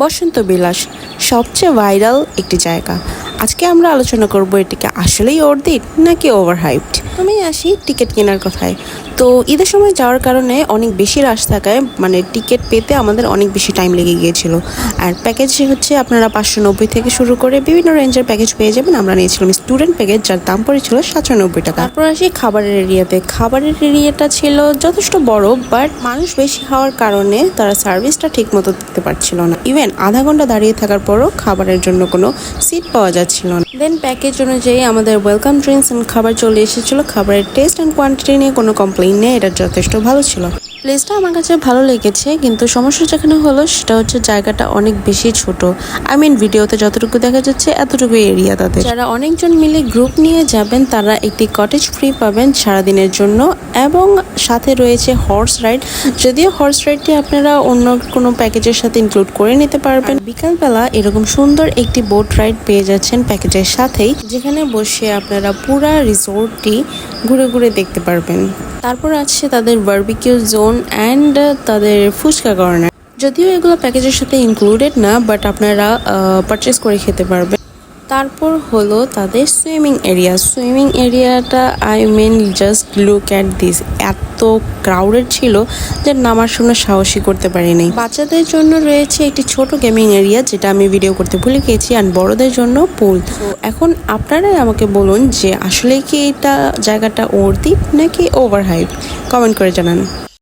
বসন্ত বিলাস সবচেয়ে ভাইরাল একটি জায়গা। আজকে আমরা আলোচনা করব এটিকে আসলেই অর্দিট নাকি ওভার হাইপড আমি আসি টিকিট কেনার কথায়। তো ঈদের সময় যাওয়ার কারণে অনেক বেশি রাশ থাকায় মানে টিকিট পেতে আমাদের অনেক বেশি টাইম লেগে গিয়েছিল। আর প্যাকেজ হচ্ছে আপনারা পাঁচশো নব্বই থেকে শুরু করে বিভিন্ন রেঞ্জের প্যাকেজ পেয়ে যাবেন। আমরা নিয়েছিলাম স্টুডেন্ট প্যাকেজ যার দাম পড়েছিল সাতশো নব্বই টাকা। তারপর আসি খাবারের এরিয়াতে খাবারের এরিয়াটা ছিল যথেষ্ট বড় বাট মানুষ বেশি হওয়ার কারণে তারা সার্ভিসটা ঠিক মতো দিতে পারছিল না। ইভেন আধা ঘণ্টা দাঁড়িয়ে থাকার পরও খাবারের জন্য কোনো সিট পাওয়া যাচ্ছিল না। দেন প্যাকেজ অনুযায়ী আমাদের ওয়েলকাম ড্রিঙ্কস অ্যান্ড খাবার চলে এসেছিল। খাবারের টেস্ট অ্যান্ড কোয়ান্টিটি নিয়ে কোনো কমপ্লেন নেই, এটা যথেষ্ট ভালো ছিল। প্লেসটা আমার কাছে ভালো লেগেছে, কিন্তু সমস্যা যেখানে হলো সেটা হচ্ছে জায়গাটা অনেক বেশি ছোট। আই মিন ভিডিওতে যতটুকু দেখা যাচ্ছে এতটুকু এরিয়া তাদের। যারা অনেকজন মিলে গ্রুপ নিয়ে যাবেন, তারা একটি কটেজ ফ্রি পাবেন সারাদিনের জন্য, এবং সাথে রয়েছে হর্স রাইড যদিও হর্স রাইডটি আপনারা অন্য কোনো প্যাকেজের সাথে ইনক্লুড করে নিতে পারবেন। বিকালবেলা এরকম সুন্দর একটি বোট রাইড পেয়ে যাচ্ছেন প্যাকেজের সাথেই, যেখানে বসে আপনারা পুরা রিসোর্টটি ঘুরে ঘুরে দেখতে পারবেন। তারপর আছে তাদের বার্বিকিউ জোন অ্যান্ড তাদের ফুচকা কর্নার যদিও এগুলো প্যাকেজের সাথে ইনক্লুডেড না বাট আপনারা পারচেস করে খেতে পারবেন। তারপর হলো তাদের সুইমিং এরিয়া সুইমিং এরিয়াটা I mean just look at this এত ক্রাউডেড ছিল যে নামার সময় সাহসী করতে পারিনি। বাচ্চাদের জন্য রয়েছে একটি ছোট গেমিং এরিয়া যেটা আমি ভিডিও করতে ভুলে গিয়েছি আর বড়দের জন্য পুল তো এখন আপনারাই আমাকে বলুন যে আসলে কি এটা জায়গাটা ওর্দি নাকি ওভার হাইপ কমেন্ট করে জানান।